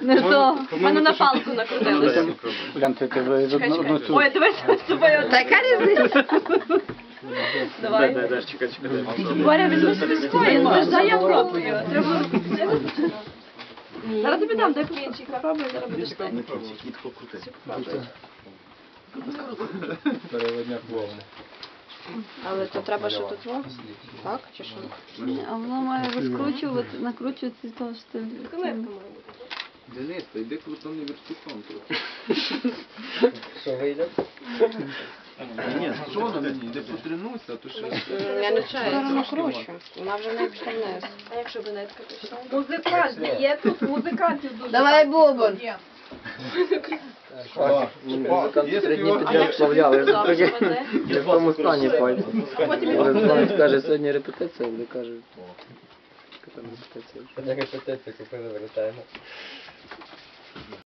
Не то. У мене на палку накрутилося. Гляньте, ти з одну, цю. Ой, дивись, з тобою. Така різниця. Давай. Дай, дай, чекай, чекай. Боря, візьми собі своє. Дай я пробую. Треба... Зараз тобі дам, дай кінчик. Попробуй, зараз будеш ти. Переводняк вовни. Але то треба що тут во? Так? Чи що? А воно має розкручувати, накручувати то, що ти... Денис, та йди крутоний вертиком трохи. Що вийде? Ні, що на мені? Йди потренуйся, а то ще... Я не чаю, я накручу. Вона вже не пішла вниз. А якщо би нитка пішла? Музикант, є тут музикантів дуже. Давай бубон. Музиканти середній підряд сплавляли. Я в тому стані пальці. Каже, сьогодні репетиція, буде каже. Яка там репетиція? Сьогодні репетиція купили, вертаємо.